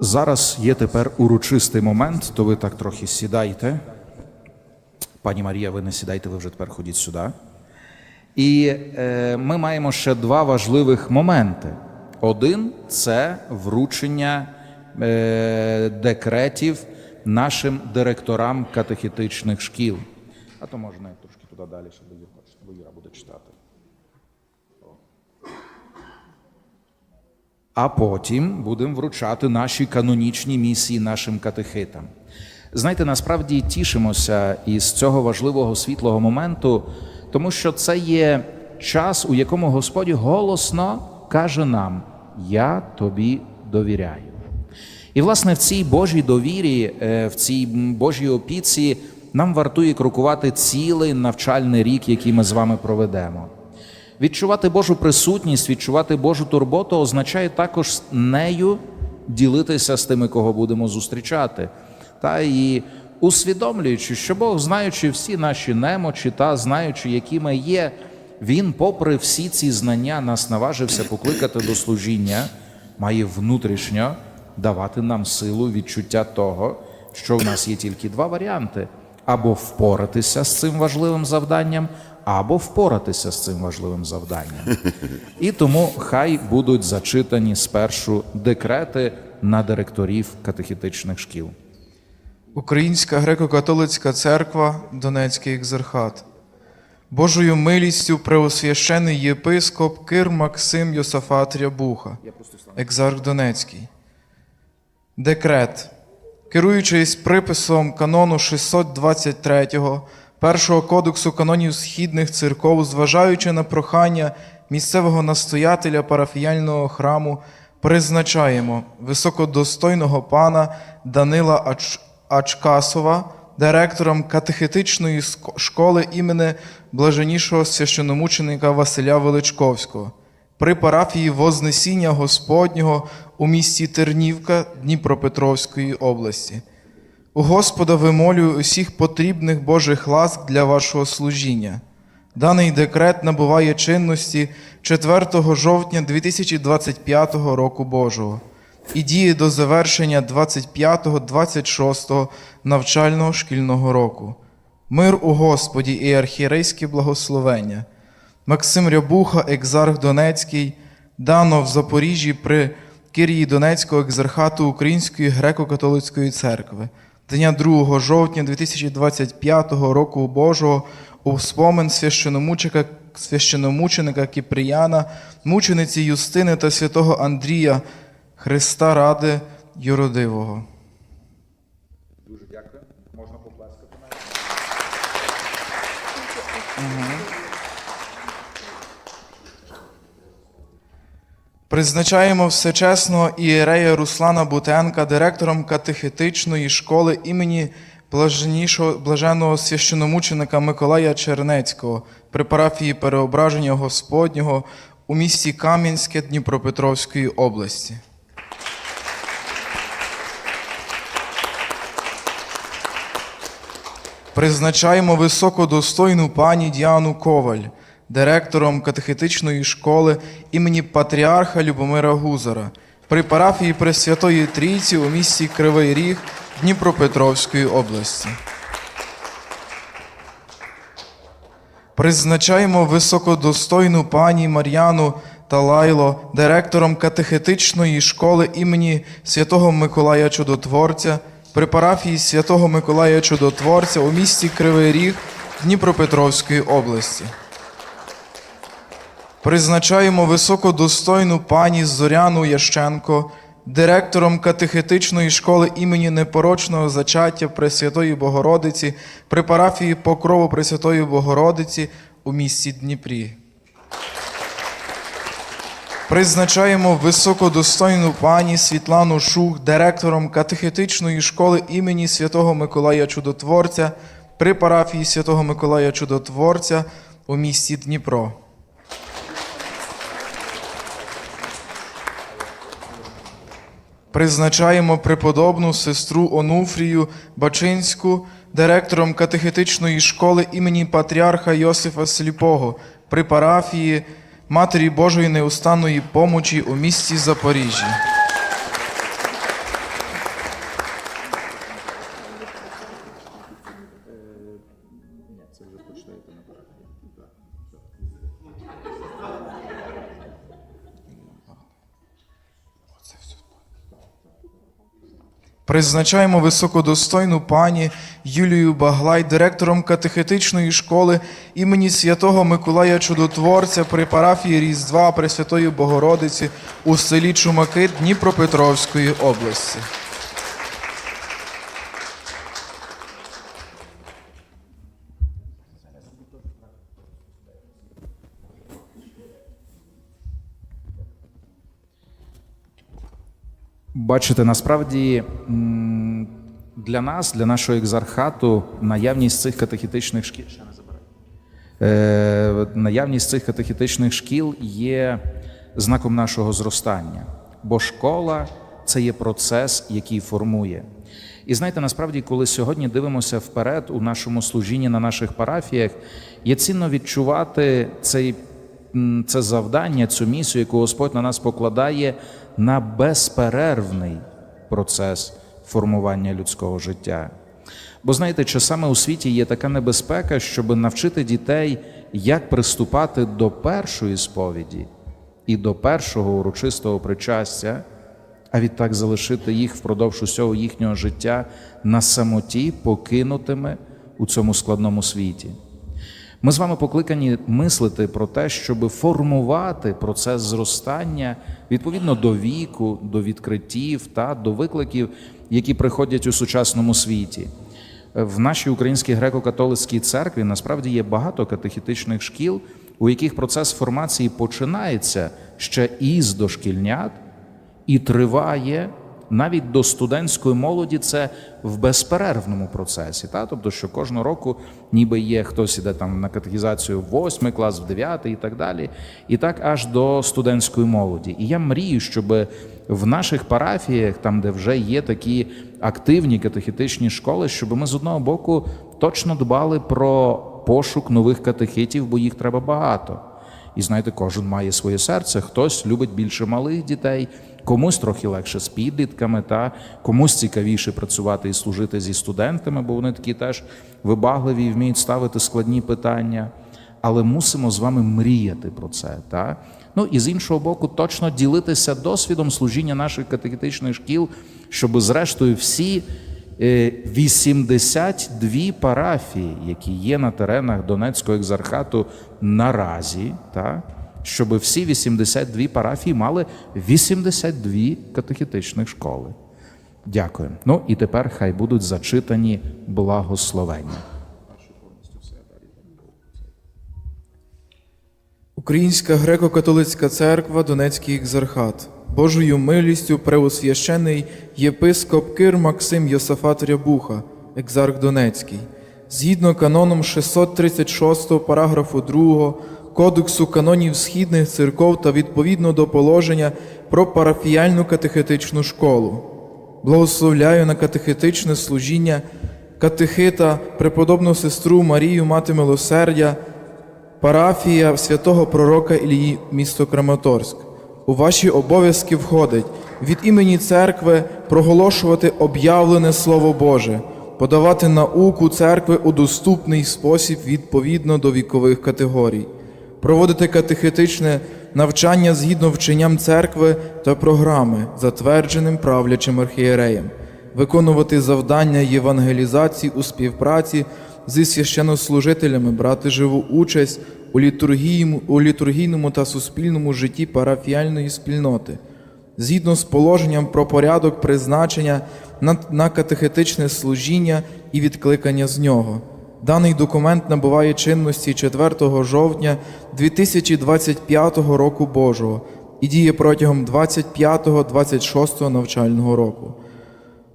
Зараз є тепер урочистий момент, то ви так трохи сідайте. Пані Марія, ви не сідайте, ви вже тепер ходіть сюди. І е, ми маємо ще два важливих моменти. Один це вручення е, декретів нашим директорам катехітичних шкіл. А то можна трошки туди далі, щоб Юра, буде читати. А потім будемо вручати наші канонічні місії нашим катехитам. Знаєте, насправді тішимося із цього важливого світлого моменту, тому що це є час, у якому Господь голосно каже нам: Я тобі довіряю. І, власне, в цій Божій довірі, е, в цій Божій опіці нам вартує крокувати цілий навчальний рік, який ми з вами проведемо. Відчувати Божу присутність, відчувати Божу турботу означає також нею ділитися з тими, кого будемо зустрічати. Та і усвідомлюючи, що Бог, знаючи всі наші немочі та знаючи, які ми є, Він, попри всі ці знання, нас наважився покликати до служіння, має внутрішньо давати нам силу відчуття того, що в нас є тільки два варіанти: або впоратися з цим важливим завданням, або впоратися з цим важливим завданням. І тому хай будуть зачитані спершу декрети на директорів катехітичних шкіл. Українська греко-католицька церква, Донецький екзархат. Божою милістю преосвящений єпископ Кир Максим Йосафат Рябуха, екзарх Донецький. Декрет. Керуючись приписом канону 623 Першого кодексу канонів східних церков, зважаючи на прохання місцевого настоятеля парафіяльного храму, призначаємо високодостойного пана Данила Ач... Ачкасова директором катехетичної школи імені блаженнішого священомученика Василя Величковського при парафії Вознесіння Господнього у місті Тернівка Дніпропетровської області. У Господа вимолюю усіх потрібних Божих ласк для вашого служіння. Даний декрет набуває чинності 4 жовтня 2025 року Божого і діє до завершення 25-26 навчального шкільного року. Мир у Господі і архієрейське благословення. Максим Рябуха, екзарх Донецький, дано в Запоріжжі при Кирії Донецького екзархату Української греко-католицької церкви, дня 2 жовтня 2025 року Божого у спомин священомученика, священомученика Кіприяна, мучениці Юстини та святого Андрія, Христа ради Юродивого. Призначаємо всечесного ієрея Руслана Бутенка директором катехетичної школи імені блаженного священомученика Миколая Чернецького при парафії Переображення Господнього у місті Кам'янське Дніпропетровської області. Призначаємо високодостойну пані Діану Коваль, директором катехетичної школи імені Патріарха Любомира Гузара при парафії Пресвятої Трійці у місті Кривий Ріг Дніпропетровської області. Призначаємо високодостойну пані Мар'яну Талайло, директором катехетичної школи імені Святого Миколая Чудотворця при парафії Святого Миколая Чудотворця у місті Кривий Ріг Дніпропетровської області. Призначаємо високодостойну пані Зоряну Ященко, директором катехетичної школи імені непорочного зачаття Пресвятої Богородиці при парафії Покрову Пресвятої Богородиці у місті Дніпрі. Призначаємо високодостойну пані Світлану Шух, директором катехетичної школи імені Святого Миколая Чудотворця при парафії Святого Миколая Чудотворця у місті Дніпро. Призначаємо преподобну сестру Онуфрію Бачинську директором катехетичної школи імені патріарха Йосифа Сліпого при парафії Матері Божої неустанної помочі у місті Запоріжжя. Призначаємо високодостойну пані Юлію Баглай директором катехетичної школи імені святого Миколая Чудотворця при парафії Різдва Пресвятої Богородиці у селі Чумаки Дніпропетровської області. Бачите, насправді для нас, для нашого екзархату, наявність цих катехітичних шкіл. Е, наявність цих катехітичних шкіл є знаком нашого зростання, бо школа це є процес, який формує. І знаєте, насправді, коли сьогодні дивимося вперед у нашому служінні на наших парафіях, є цінно відчувати цей це завдання, цю місію, яку Господь на нас покладає на безперервний процес формування людського життя. Бо знаєте, часами у світі є така небезпека, щоб навчити дітей, як приступати до першої сповіді і до першого урочистого причастя, а відтак залишити їх впродовж усього їхнього життя на самоті, покинутими у цьому складному світі. Ми з вами покликані мислити про те, щоб формувати процес зростання відповідно до віку, до відкриттів та до викликів, які приходять у сучасному світі. В нашій українській греко-католицькій церкві насправді є багато катехітичних шкіл, у яких процес формації починається ще із дошкільнят і триває навіть до студентської молоді це в безперервному процесі. Та? Тобто, що кожного року ніби є хтось іде там на катехізацію в восьмий клас, в дев'ятий і так далі, і так аж до студентської молоді. І я мрію, щоб в наших парафіях, там, де вже є такі активні катехітичні школи, щоб ми з одного боку точно дбали про пошук нових катехитів, бо їх треба багато. І знаєте, кожен має своє серце. Хтось любить більше малих дітей, комусь трохи легше з підлітками, та комусь цікавіше працювати і служити зі студентами, бо вони такі теж вибагливі і вміють ставити складні питання. Але мусимо з вами мріяти про це. Та? Ну і з іншого боку, точно ділитися досвідом служіння наших катехітичних шкіл, щоб, зрештою, всі е, 82 парафії, які є на теренах Донецького екзархату наразі, та, щоб всі 82 парафії мали 82 катехітичних школи. Дякую. Ну і тепер хай будуть зачитані благословення. Українська греко-католицька церква, Донецький екзархат. Божою милістю преосвящений єпископ Кир Максим Йосафат Рябуха, екзарх Донецький, згідно каноном 636 параграфу 2 Кодексу канонів східних церков та відповідно до положення про парафіяльну катехетичну школу. Благословляю на катехетичне служіння катехита, преподобну сестру Марію Мати Милосердя, Парафія святого пророка Ілії, місто Краматорськ. У ваші обов'язки входить від імені церкви проголошувати об'явлене Слово Боже, подавати науку церкви у доступний спосіб відповідно до вікових категорій, проводити катехетичне навчання згідно вченням церкви та програми, затвердженим правлячим архієреєм, виконувати завдання євангелізації у співпраці зі священнослужителями брати живу участь у літургійному, та суспільному житті парафіальної спільноти, згідно з положенням про порядок призначення на, на катехетичне служіння і відкликання з нього. Даний документ набуває чинності 4 жовтня 2025 року Божого і діє протягом 25-26 навчального року.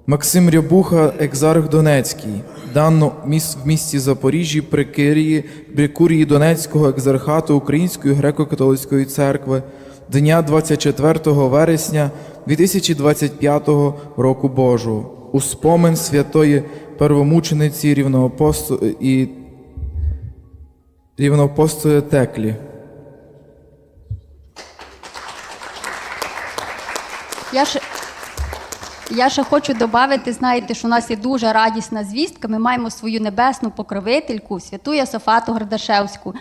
Максим Рябуха, екзарх Донецький, дано в місті Запоріжжі при Кирії, при курії Донецького екзархату Української греко-католицької церкви дня 24 вересня 2025 року Божого у спомин святої первомучениці рівноапосту і рівноапостої Теклі. Я ще, я ще хочу додати, знаєте, що у нас є дуже радісна звістка. Ми маємо свою небесну покровительку, святу Йосафату Гардашевську.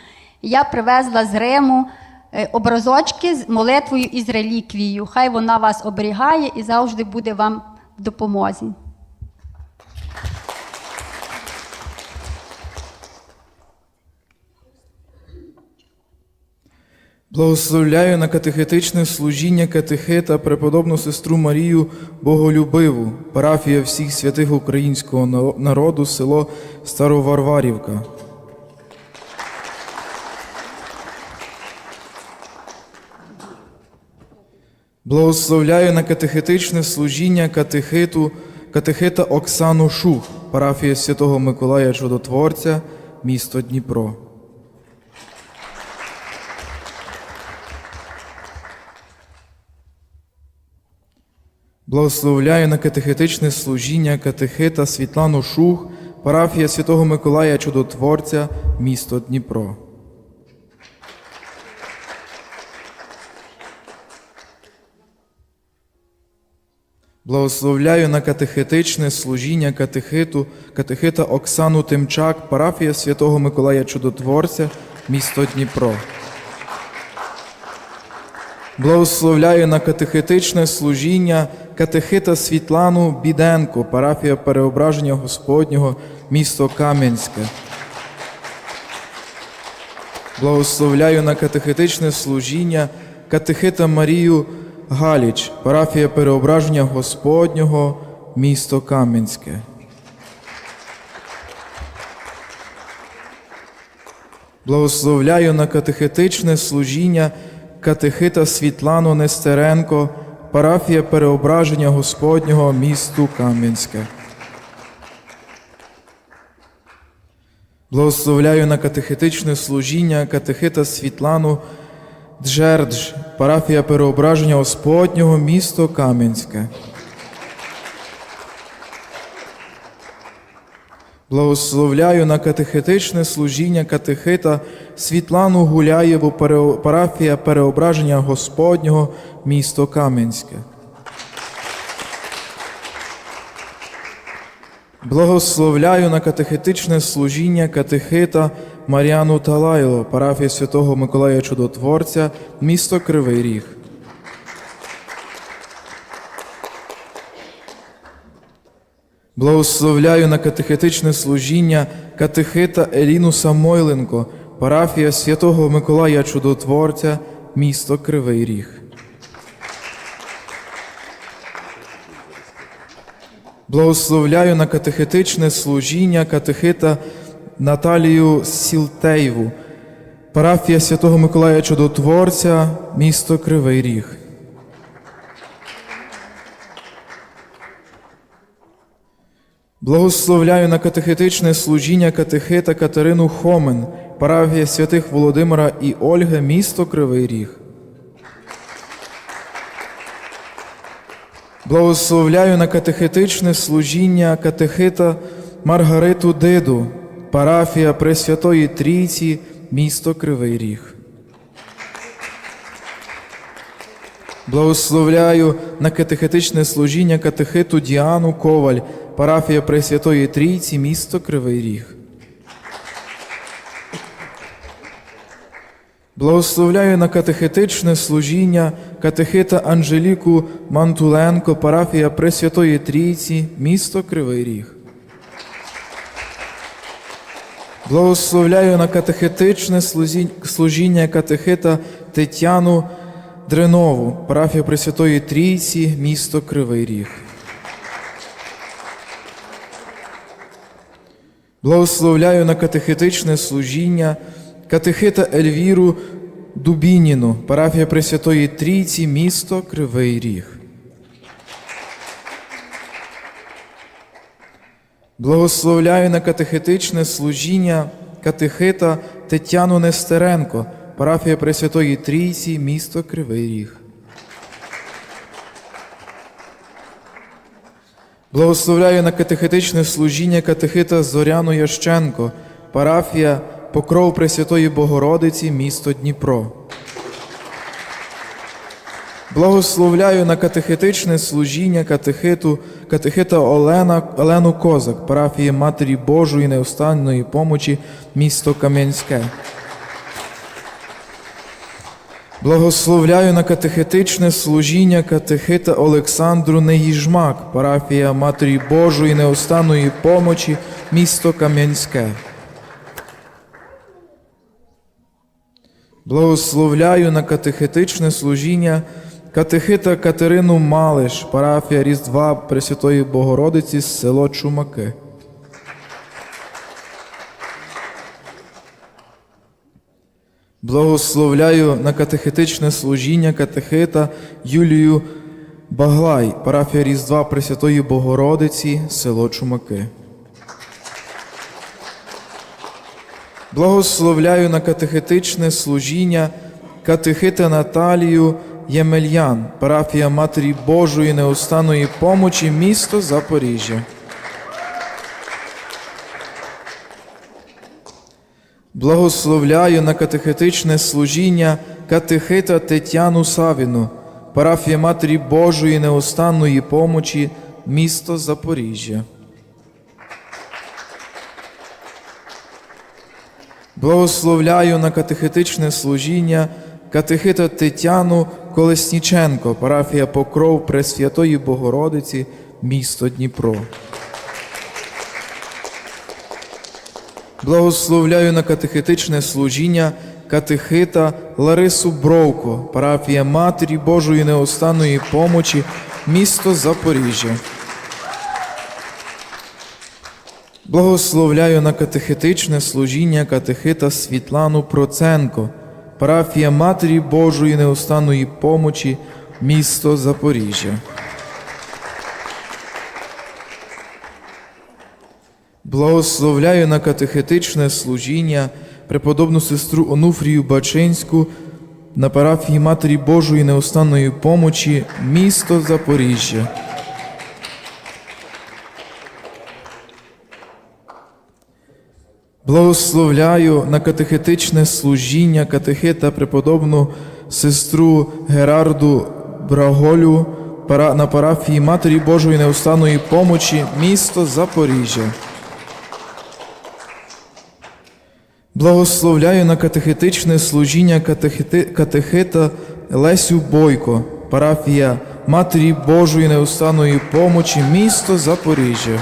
Я привезла з Риму Е, образочки з молитвою і з реліквією. Хай вона вас оберігає і завжди буде вам в допомозі. Благословляю на катехетичне служіння катехета преподобну сестру Марію Боголюбиву, парафія всіх святих українського народу, село Староварварівка. Благословляю на катехетичне служіння катехиту, катехита Оксану Шух, парафія Святого Миколая Чудотворця, місто Дніпро. Благословляю на катехетичне служіння катехита Світлану Шух, парафія Святого Миколая Чудотворця, місто Дніпро. Благословляю на катехетичне служіння катехиту, катехита Оксану Тимчак, парафія Святого Миколая Чудотворця, місто Дніпро. Благословляю на катехетичне служіння катехита Світлану Біденко, парафія Переображення Господнього, місто Кам'янське. Благословляю на катехетичне служіння катехита Марію Галіч, парафія Переображення Господнього, місто Кам'янське. Благословляю на катехетичне служіння катехита Світлану Нестеренко, парафія Переображення Господнього, місту Кам'янське. Благословляю на катехетичне служіння катехита Світлану Джердж, парафія Переображення Господнього, місто Кам'янське. Благословляю на катехетичне служіння катехита Світлану Гуляєву, парафія Переображення Господнього, місто Кам'янське. Благословляю на катехетичне служіння катехита Маріану Талайло, парафія Святого Миколая Чудотворця, місто Кривий Ріг. Благословляю на катехетичне служіння катехита Еліну Самойленко, парафія Святого Миколая Чудотворця, місто Кривий Ріг. Благословляю на катехетичне служіння катехита Наталію Сілтеєву, парафія Святого Миколая Чудотворця, місто Кривий Ріг. Благословляю на катехетичне служіння катехита Катерину Хомен, парафія святих Володимира і Ольги, місто Кривий Ріг. Благословляю на катехетичне служіння катехита Маргариту Диду, парафія Пресвятої Трійці, місто Кривий Ріг. Благословляю на катехетичне служіння катехиту Діану Коваль, парафія Пресвятої Трійці, місто Кривий Ріг. Благословляю на катехетичне служіння катехита Анжеліку Мантуленко, парафія Пресвятої Трійці, місто Кривий Ріг. Благословляю на катехетичне служіння катехита Тетяну Дренову, парафія Пресвятої Трійці, місто Кривий Ріг. Благословляю на катехетичне служіння катехита Ельвіру Дубініну, парафія Пресвятої Трійці, місто Кривий Ріг. Благословляю на катехетичне служіння катехита Тетяну Нестеренко, парафія Пресвятої Трійці, місто Кривий Ріг. Благословляю на катехетичне служіння катехита Зоряну Ященко, парафія Покров Пресвятої Богородиці, місто Дніпро. Благословляю на катехетичне служіння катехиту, катехита Олена, Олену Козак, парафії Матері Божої неостанної помочі, місто Кам'янське. Благословляю на катехетичне служіння катехита Олександру Неїжмак, парафія Матері Божої неостанної помочі, місто Кам'янське. Благословляю на катехетичне служіння катехита Катерину Малиш, парафія Різдва Пресвятої Богородиці, село Чумаки. Благословляю на катехетичне служіння катехита Юлію Баглай, парафія Різдва Пресвятої Богородиці, село Чумаки. Благословляю на катехетичне служіння катехита Наталію Ємельян, парафія Матері Божої неустанної помочі, місто Запоріжжя. Благословляю на катехетичне служіння катехита Тетяну Савіну, парафія Матері Божої неустанної помочі, місто Запоріжжя. Благословляю на катехетичне служіння катехита Тетяну Колесніченко, парафія Покров Пресвятої Богородиці, місто Дніпро. Благословляю на катехетичне служіння катехита Ларису Бровко, парафія Матері Божої неостанної помочі, місто Запоріжжя. Благословляю на катехетичне служіння катехита Світлану Проценко, парафія Матері Божої неустанної помочі, місто Запоріжжя. Благословляю на катехетичне служіння преподобну сестру Онуфрію Бачинську на парафії Матері Божої неустанної помочі, місто Запоріжжя. Благословляю на катехетичне служіння катехита преподобну сестру Герарду Браголю на парафії Матері Божої неустанної помочі, місто Запоріжжя. Благословляю на катехетичне служіння катехити- Лесю Бойко, парафія Матері Божої неустанної помочі, місто Запоріжжя.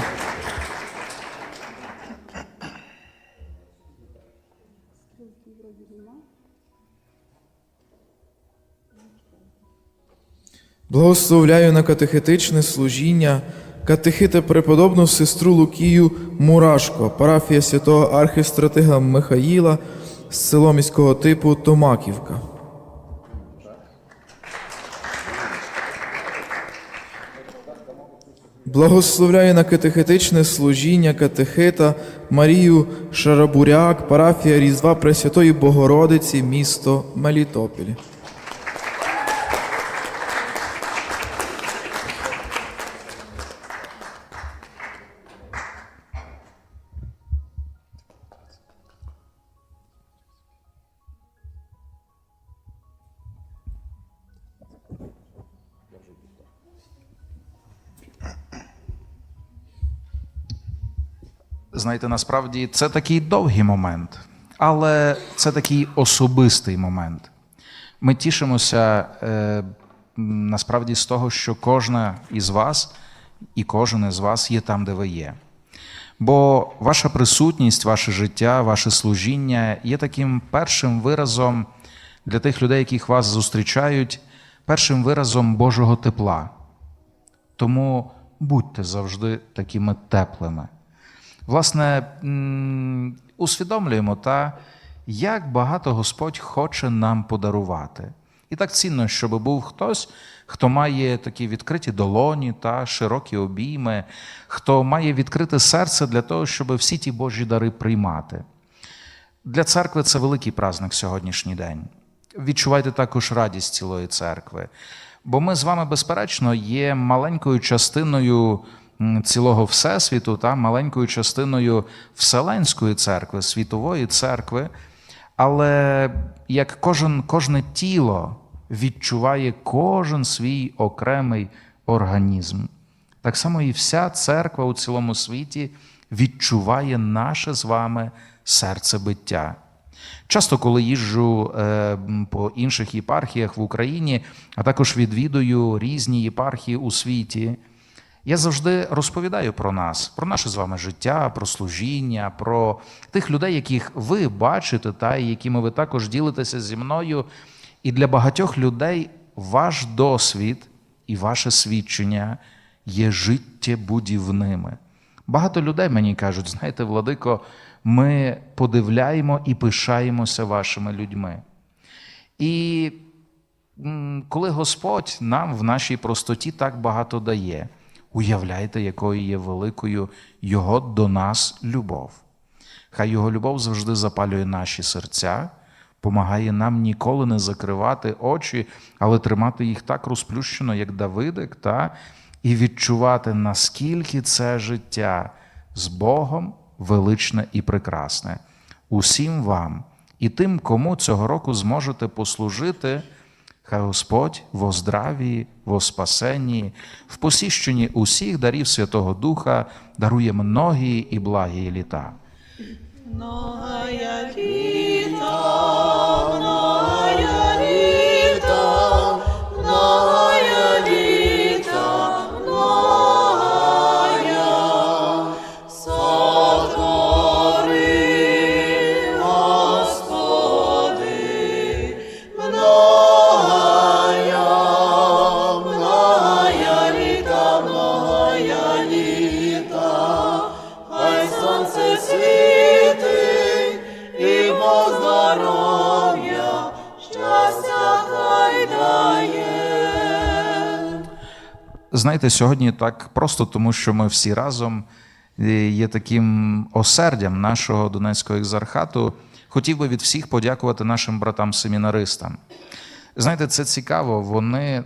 Благословляю на катехетичне служіння катехита преподобну сестру Лукію Мурашко, парафія святого архістратига Михаїла з село міського типу Томаківка. Благословляю на катехетичне служіння катехита Марію Шарабуряк, парафія Різдва Пресвятої Богородиці, місто Мелітопіль. Знаєте, насправді це такий довгий момент, але це такий особистий момент. Ми тішимося е, насправді з того, що кожна із вас і кожен із вас є там, де ви є. Бо ваша присутність, ваше життя, ваше служіння є таким першим виразом для тих людей, яких вас зустрічають, першим виразом Божого тепла. Тому будьте завжди такими теплими. Власне, усвідомлюємо, та, як багато Господь хоче нам подарувати. І так цінно, щоб був хтось, хто має такі відкриті долоні та широкі обійми, хто має відкрите серце для того, щоб всі ті Божі дари приймати. Для церкви це великий праздник сьогоднішній день. Відчувайте також радість цілої церкви. Бо ми з вами, безперечно, є маленькою частиною цілого Всесвіту, та маленькою частиною Вселенської церкви, світової церкви. Але як кожен, кожне тіло відчуває кожен свій окремий організм, так само і вся церква у цілому світі відчуває наше з вами серцебиття. Часто, коли їжджу е, по інших єпархіях в Україні, а також відвідую різні єпархії у світі, Я завжди розповідаю про нас, про наше з вами життя, про служіння, про тих людей, яких ви бачите, та якими ви також ділитеся зі мною. І для багатьох людей ваш досвід і ваше свідчення є життєбудівними. Багато людей мені кажуть, знаєте, Владико, ми подивляємо і пишаємося вашими людьми. І коли Господь нам в нашій простоті так багато дає, уявляйте, якою є великою Його до нас любов. Хай Його любов завжди запалює наші серця, помагає нам ніколи не закривати очі, але тримати їх так розплющено, як Давидик, та? і відчувати, наскільки це життя з Богом величне і прекрасне. Усім вам і тим, кому цього року зможете послужити. Хай Господь во здраві, во спасенні, в посіщенні усіх дарів Святого Духа дарує многі і благі літа. Многая літа, Знаєте, сьогодні так просто тому, що ми всі разом е, є таким осердям нашого Донецького екзархату. Хотів би від всіх подякувати нашим братам-семінаристам. Знаєте, це цікаво. Вони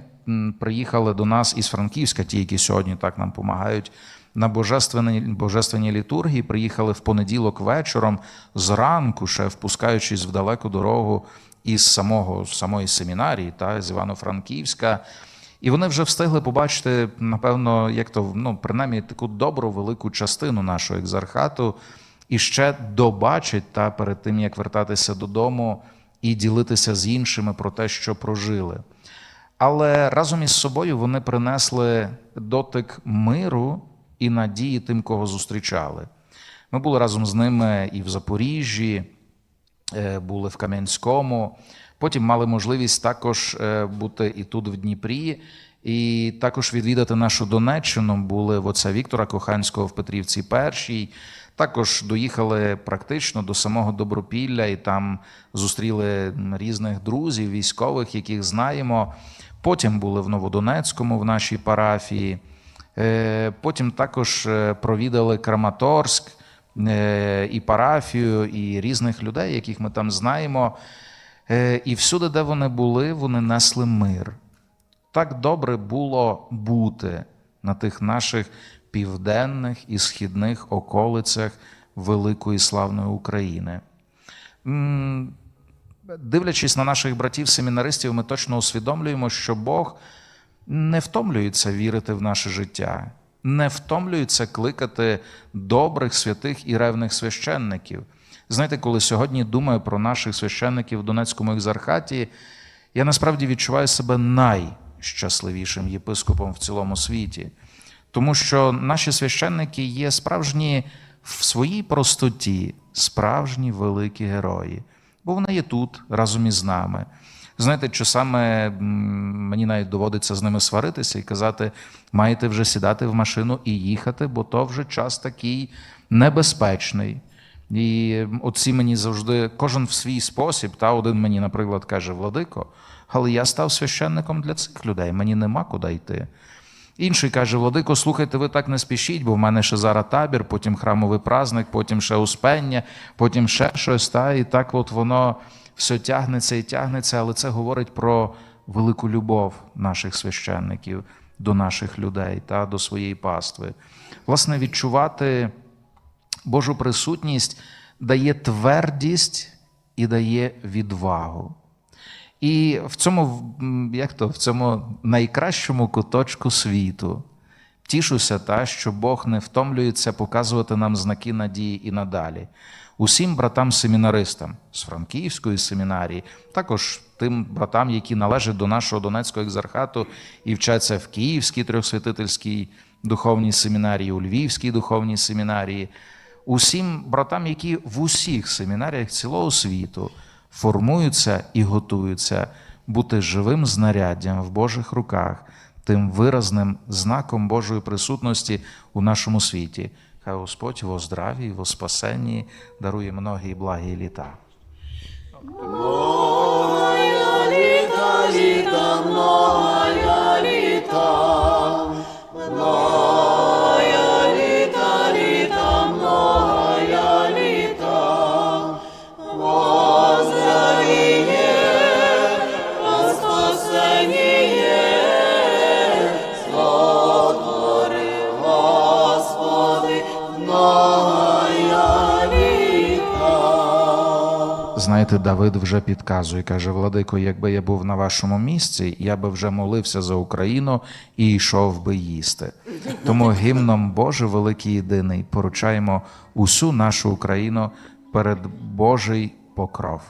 приїхали до нас із Франківська, ті, які сьогодні так нам допомагають. На божественній, божественній літургії приїхали в понеділок вечором, зранку, ще впускаючись в далеку дорогу із самого самої семінарії, та з Івано-Франківська. І вони вже встигли побачити, напевно, як то ну, принаймні таку добру велику частину нашого екзархату, і ще добачать та перед тим, як вертатися додому і ділитися з іншими про те, що прожили. Але разом із собою вони принесли дотик миру і надії тим, кого зустрічали. Ми були разом з ними і в Запоріжжі, е, були в Кам'янському. Потім мали можливість також е, бути і тут, в Дніпрі, і також відвідати нашу Донеччину. Були в отця Віктора Коханського в Петрівці Першій. Також доїхали практично до самого Добропілля і там зустріли різних друзів, військових, яких знаємо. Потім були в Новодонецькому в нашій парафії. Е, Потім також е, провідали Краматорськ і парафію, і різних людей, яких ми там знаємо. Е, І всюди, де вони були, вони несли мир. Так добре було бути на тих наших південних і східних околицях великої славної України. Дивлячись на наших братів-семінаристів, ми точно усвідомлюємо, що Бог не втомлюється вірити в наше життя, не втомлюється кликати добрих, святих і ревних священників. Знаєте, коли сьогодні думаю про наших священників в Донецькому екзархаті, я насправді відчуваю себе найщасливішим єпископом в цілому світі, тому що наші священники є справжні в своїй простоті, справжні великі герої, бо вони є тут разом із нами. Знаєте, часами м, мені навіть доводиться з ними сваритися і казати: маєте вже сідати в машину і їхати, бо то вже час такий небезпечний. І оці мені завжди, кожен в свій спосіб, та один мені, наприклад, каже: Владико, але я став священником для цих людей, мені нема куди йти. Інший каже: Владико, слухайте, ви так не спішіть, бо в мене ще зараз табір, потім храмовий праздник, потім ще успення, потім ще щось. Та, і так от воно все тягнеться і тягнеться, але це говорить про велику любов наших священників до наших людей та до своєї пастви. Власне, відчувати Божу присутність дає твердість і дає відвагу. І в цьому, як то, в цьому найкращому куточку світу тішуся, та, що Бог не втомлюється показувати нам знаки надії і надалі. Усім братам-семінаристам з Франківської семінарії, також тим братам, які належать до нашого Донецького екзархату і вчаться в Київській трьохсвятительській духовній семінарії, у Львівській духовній семінарії, усім братам, які в усіх семінаріях цілого світу формуються і готуються бути живим знаряддям в Божих руках, тим виразним знаком Божої присутності у нашому світі. Хай Господь во здраві, во спасенні дарує многі благі літа. Многая літа, літа, многая літа, Знаєте, Давид вже підказує, каже: Владико, якби я був на вашому місці, я би вже молився за Україну і йшов би їсти. Тому гімном Боже великий єдиний поручаємо усю нашу Україну перед Божий покров.